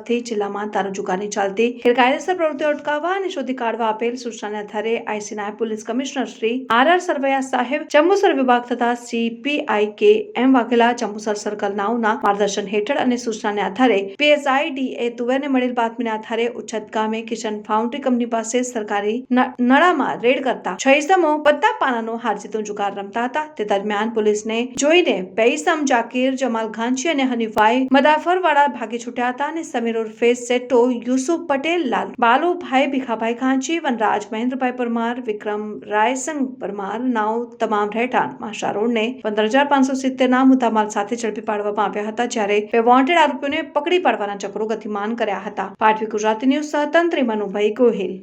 શોધી જિલ્લામાં તારો જુગારની ચાલતી ગેરકાયદેસર પ્રવૃત્તિઓ અટકાવવા અને શોધી કાઢવા આપેલ સૂચનાને આધારે આઈસી નાયબ police commissioner Shri R R Sarvaiya સાહેબ, જંબુસર વિભાગ તથા CPI K M Vaghela Jambusar circle નાઉના માર્ગદર્શન હેઠળ અને સૂચનાને આધારે પીએસઆઈ તુવેરને મળેલ બાતમીના આધારે ઉચ્છત ગામે કિશન ફાઉન્ડ્રી કંપની પાસે સરકારી નળામાં રેડ કરતા છ ઇસમો પત્તા પાનાનો હારજીતો જુગાર રમતા હતા. તે દરમિયાન પોલીસને જોઈને બે ઇસમ જાકીર, જમાલ ઘાંચી અને હનીફાઈ મદાફરવાળા ભાગી છૂટ્યા હતા અને સમીર ઉર્ફે સેટો યુસુફ પટેલ, લાલ બાલુભાઈ, ભીખાભાઈ ઘાંચી વનરાજ મહેન્દ્રભાઈ પરમાર, વિક્રમ રાયસંગ પરમાર નાવ તમામ રહેઠાણ માશા રોડને પંદર હજાર પાંચસો સિત્તેર ના મુદ્દામાલ સાથે ઝડપી પાડવામાં આવ્યા હતા. જ્યારે બે વોન્ટેડ આરોપીઓને પકડી પાડવાના ચક્રો ગતિમાન કર્યા હતા. પાટવી ગુજરાતી ન્યૂઝ સહતંત્રી મનુભાઈ ગોહિલ.